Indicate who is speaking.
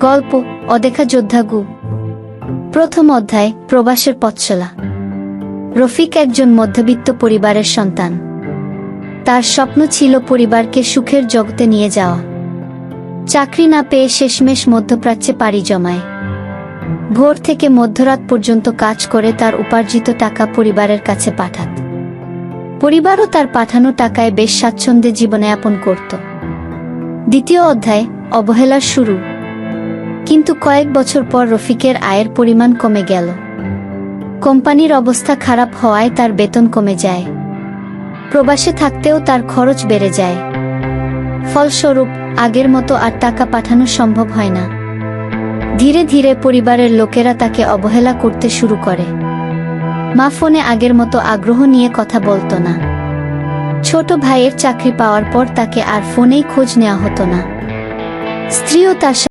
Speaker 1: গল্প, অদেখা যোদ্ধা গু। প্রথম অধ্যায়, প্রবাসের পথচলা। রফিক একজন মধ্যবিত্ত পরিবারের সন্তান। তার স্বপ্ন ছিল পরিবারকে সুখের জগতে নিয়ে যাওয়া। চাকরি না পেয়ে শেষমেশ মধ্যপ্রাচ্যে পাড়ি জমায়। ভোর থেকে মধ্যরাত পর্যন্ত কাজ করে তার উপার্জিত টাকা পরিবারের কাছে পাঠাত। পরিবারও তার পাঠানো টাকায় বেশ স্বাচ্ছন্দ্যে জীবনযাপন করত। দ্বিতীয় অধ্যায়, অবহেলার শুরু। কিন্তু কয়েক বছর পর রফিকের আয়ের পরিমাণ কমে গেল। কোম্পানির অবস্থা খারাপ হওয়ায় তার বেতন কমে যায়। প্রবাসে থাকতেও তার খরচ বেড়ে যায়। ফলস্বরূপ, আগের মতো আর টাকা পাঠানো সম্ভব হয় না। ধীরে ধীরে পরিবারের লোকেরা তাকে অবহেলা করতে শুরু করে। মা ফোনে আগের মতো আগ্রহ নিয়ে কথা বলতো না। ছোট ভাইয়ের চাকরি পাওয়ার পর তাকে আর ফোনেই খোঁজ নেওয়া হতো না। স্ত্রীও তার